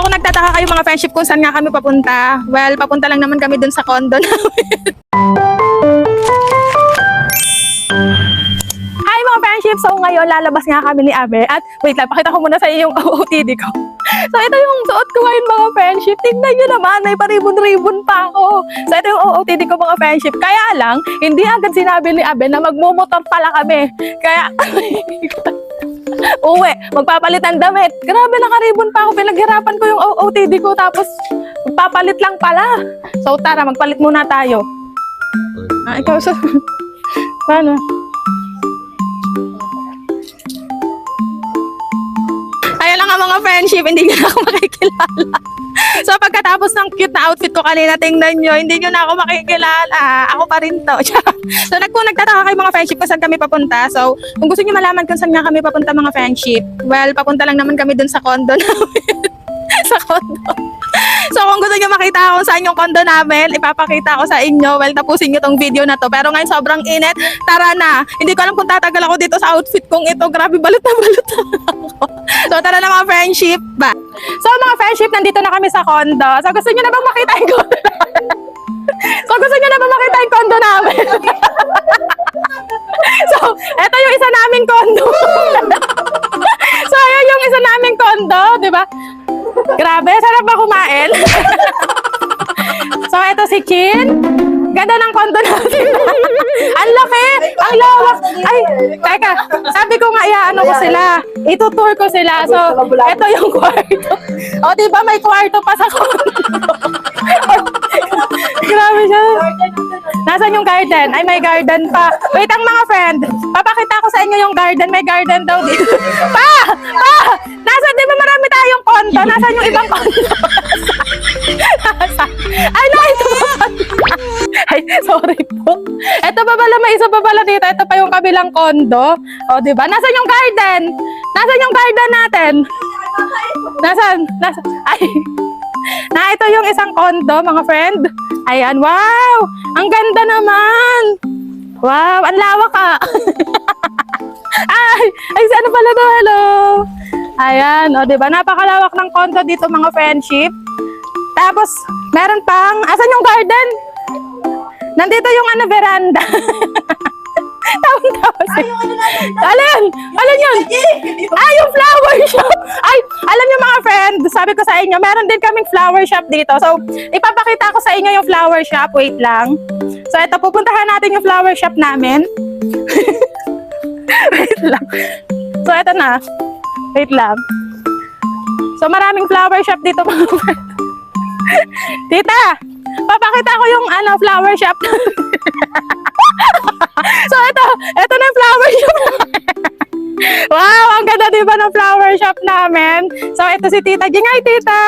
So nagtataka kayo mga friendship kung saan nga kami papunta, well, papunta lang naman kami dun sa condo namin. Hi mga friendship! So ngayon, lalabas nga kami ni Abe. At wait lang, pakita ko muna sa iyo yung OOTD ko. So ito yung suot ko ngayon mga friendship. Tingnan nyo naman, may paribon-ribon pa ako. So ito yung OOTD ko mga friendship. Kaya lang, hindi agad sinabi ni Abe na magmumotor pala kami. Kaya, uwi, magpapalit ng damit. Grabe, nakaribon pa ako. Pinaghirapan ko yung OOTD ko. Tapos, magpapalit lang pala. So tara, magpalit muna tayo. Ah, ikaw sa... Paano? Friendship, hindi nyo na ako makikilala. So pagkatapos ng cute na outfit ko kanina, tingnan nyo, hindi nyo na ako makikilala. Ako pa rin to. so nag kung nagtataka kayo mga friendship kung saan kami papunta. So kung gusto nyo malaman kung saan nga kami papunta mga friendship, well, papunta lang naman kami dun sa condo namin. sa condo. So kung gusto nyo makita kung saan yung condo namin, ipapakita ko sa inyo. Well, tapusin nyo tong video na to. Pero ngayon sobrang init. Tara na. Hindi ko alam kung tatagal ako dito sa outfit kong ito. Grabe, balot na balot na ako. So tara na mga friendship. Ba? So mga friendship, nandito na kami sa condo. So gusto nyo na bang makita yung condo so, eto si Chin. Ganda ng kondo natin. ang laki! Ang lawak! Ay, teka. Sabi ko nga, iaano ko sila. Itutour ko sila. So, eto yung kwarto. O, di ba may kwarto pa sa kondo? Grabe siya. Nasaan yung garden? Ay, may garden pa. Wait, ang mga friend. Papakita ko sa inyo yung garden. May garden daw dito. Pa! Pa! Nasaan? Di ba marami tayong kondo? Nasaan yung ibang kondo? Ay, no, ito pa pala. Ay, sorry po. Ito pa pala, may isa pa pala dito. Ito pa yung kabilang kondo. O, di ba? Nasaan yung garden? Nasaan yung garden natin? Nasaan? Nasaan? Ay, na ito yung isang kondo, mga friend. Ayan, wow! Ang ganda naman! Wow, ang lawak ah! ay, ay, ano pala to? Hello! Ayan, o, diba? Napakalawak ng kondo dito, mga friendship. Tapos, meron pang, asan yung garden? Nandito yung ano, veranda. Tawang-tawa si... Alin? Alin yun? Ay, yung flower shop! Ay, alam niyo mga friend, sabi ko sa inyo, meron din kaming flower shop dito. So, ipapakita ko sa inyo yung flower shop. Wait lang. So, ito, pupuntahan natin yung flower shop namin. Wait lang. So, ito na. Wait lang. So, maraming flower shop dito mga friend. Tita, papakita ko yung ano, flower shop. so, ito, ito na yung flower shop Wow, ang ganda di ba ng flower shop namin? So, ito si Tita Jing. Hi, Tita!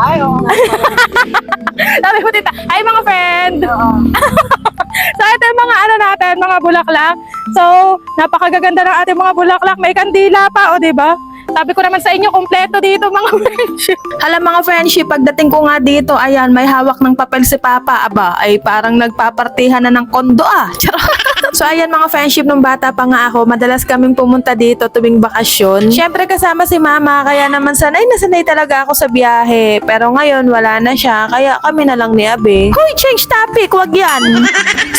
Ay, oo. Sabi ko, Tita, hi mga friend! so, ito yung mga ano natin, mga bulaklak. So, napakagaganda ng ating mga bulaklak. May kandila pa, o di ba? Sabi ko naman sa inyo, kompleto dito mga friendship. Alam mga friendship, pagdating ko nga dito, ayan, may hawak ng papel si Papa. Aba, ay parang nagpapartihan na ng kondo ah. Charot. So ayan mga friendship, nung bata pa nga ako, madalas kaming pumunta dito tuwing bakasyon. Siyempre kasama si mama, kaya naman sanay na sanay talaga ako sa biyahe. Pero ngayon wala na siya, kaya kami na lang ni Abe. Hoy, change topic, wag yan.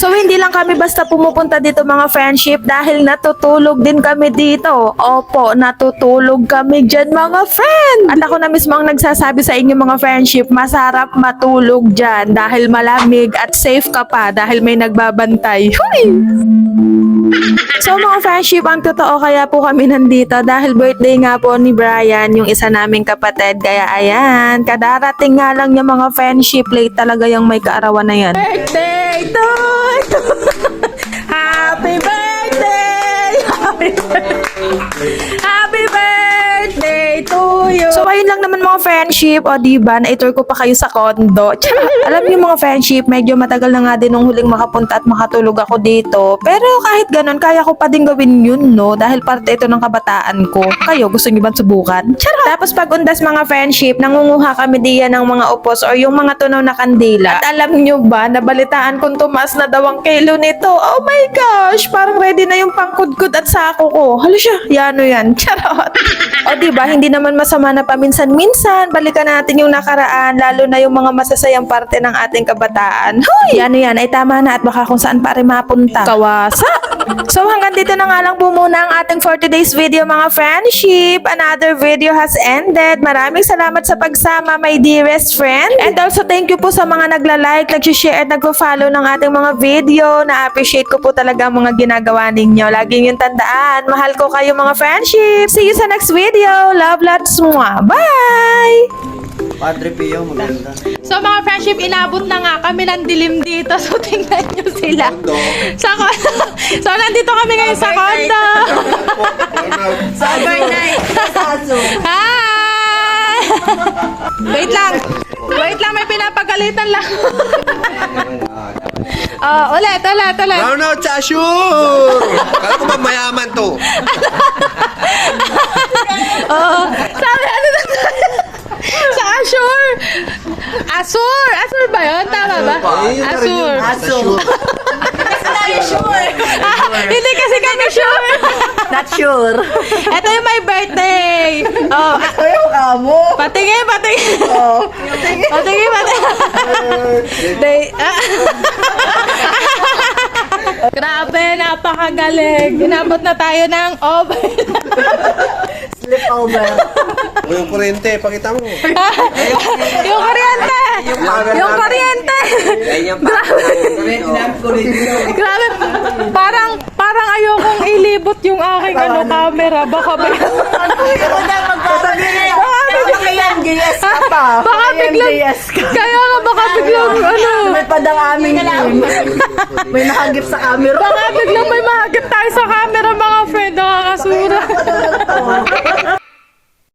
so hindi lang kami basta pumupunta dito mga friendship dahil natutulog din kami dito. Opo, natutulog kami dyan mga friend. At ako na mismo ang nagsasabi sa inyo mga friendship, masarap matulog dyan dahil malamig at safe ka pa dahil may nagbabantay. Huy! So mga friendship, ang totoo kaya po kami nandito dahil birthday nga po ni Brian, yung isa naming kapatid. Kaya ayan, kadarating nga lang yung mga friendship, late talaga yung may kaarawan na yan. Birthday to you! Ayun lang naman mga friendship, o diba, na-tour ko pa kayo sa condo. Tsaka, alam niyo mga friendship, medyo matagal na nga din nung huling makapunta at makatulog ako dito. Pero kahit ganun, kaya ko pa din gawin yun, no? Dahil parte ito ng kabataan ko. Kayo, gusto niyo ba subukan? Charot! Tapos pag undas mga friendship, nangunguha kami diyan ng mga upos or yung mga tunaw na kandila. At alam niyo ba, nabalitaan kong tumas na daw ang kilo nito. Oh my gosh! Parang ready na yung pangkudkod at sako ko. Hala siya, yano yan. Charot! o diba, hindi naman masama na paminsan-minsan, balikan natin yung nakaraan, lalo na yung mga masasayang parte ng ating kabataan. Hoy! Yan yan, ay tama na at baka kung saan pa rin mapunta. Kawasa! So hanggang dito na nga lang po muna ang ating for today's video mga friendship. Another video has ended. Maraming salamat sa pagsama my dearest friend. And also thank you po sa mga nagla-like, nag-share at nagpo-follow ng ating mga video. Na-appreciate ko po talaga ang mga ginagawa ninyo. Laging yung tandaan. Mahal ko kayo mga friendship. See you sa next video. Love lots mwah. Bye! Padre Pio, maganda. So mga friendship, inabot na nga kami ng dilim dito. So tingnan nyo sila. Sa condo. so nandito kami ngayon sa condo. Overnight! Hi! Wait lang. Wait lang, may pinapagalitan lang. oh, ulit, ulit, ulit. Brown out sa! Kala ko ba mayaman to? Oo. Sabi, ano na Sa Azure. Azure. Azure ba yun? Tama ba? Azure. Assure. Ah, hindi kasi kami sure. Not sure. Ito yung my birthday. Oh, ah, Ayaw ka mo. patingin, patingin. Oh. Patingin, patingin. Day, ah. Grabe, napakagaling. Inabot na tayo ng over. Slip over. Yung kurente, pakita mo. yung kuryente! Yung kuryente! Grabe, parang parang ayokong ilibot yung aking ano camera. Baka ba? Kaya GS ka pa. Baka biglang, kaya nga baka biglang ano. May padang aming. May nakagip sa camera. Baka biglang may mahagip tayo sa camera mga friend. Nakakasura.